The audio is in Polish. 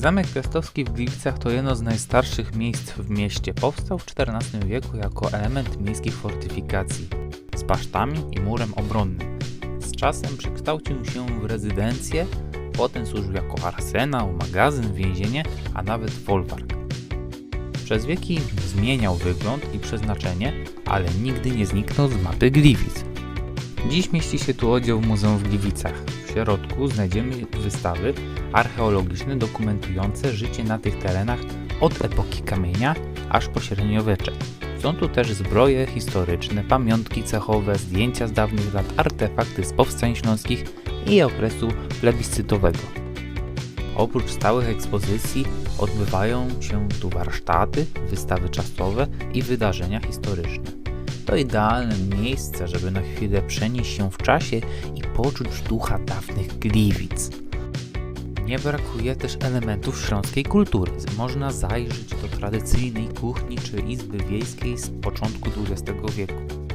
Zamek Piastowski w Gliwicach to jedno z najstarszych miejsc w mieście. Powstał w XIV wieku jako element miejskich fortyfikacji z basztami i murem obronnym. Z czasem przekształcił się w rezydencję, potem służył jako arsenał, magazyn, więzienie, a nawet folwark. Przez wieki zmieniał wygląd i przeznaczenie, ale nigdy nie zniknął z mapy Gliwic. Dziś mieści się tu oddział Muzeum w Gliwicach. W środku znajdziemy wystawy archeologiczne dokumentujące życie na tych terenach od epoki kamienia aż po średniowiecze. Są tu też zbroje historyczne, pamiątki cechowe, zdjęcia z dawnych lat, artefakty z powstań śląskich i okresu plebiscytowego. Oprócz stałych ekspozycji odbywają się tu warsztaty, wystawy czasowe i wydarzenia historyczne. To idealne miejsce, żeby na chwilę przenieść się w czasie i poczuć ducha dawnych Gliwic. Nie brakuje też elementów śląskiej kultury. Można zajrzeć do tradycyjnej kuchni czy izby wiejskiej z początku XX wieku.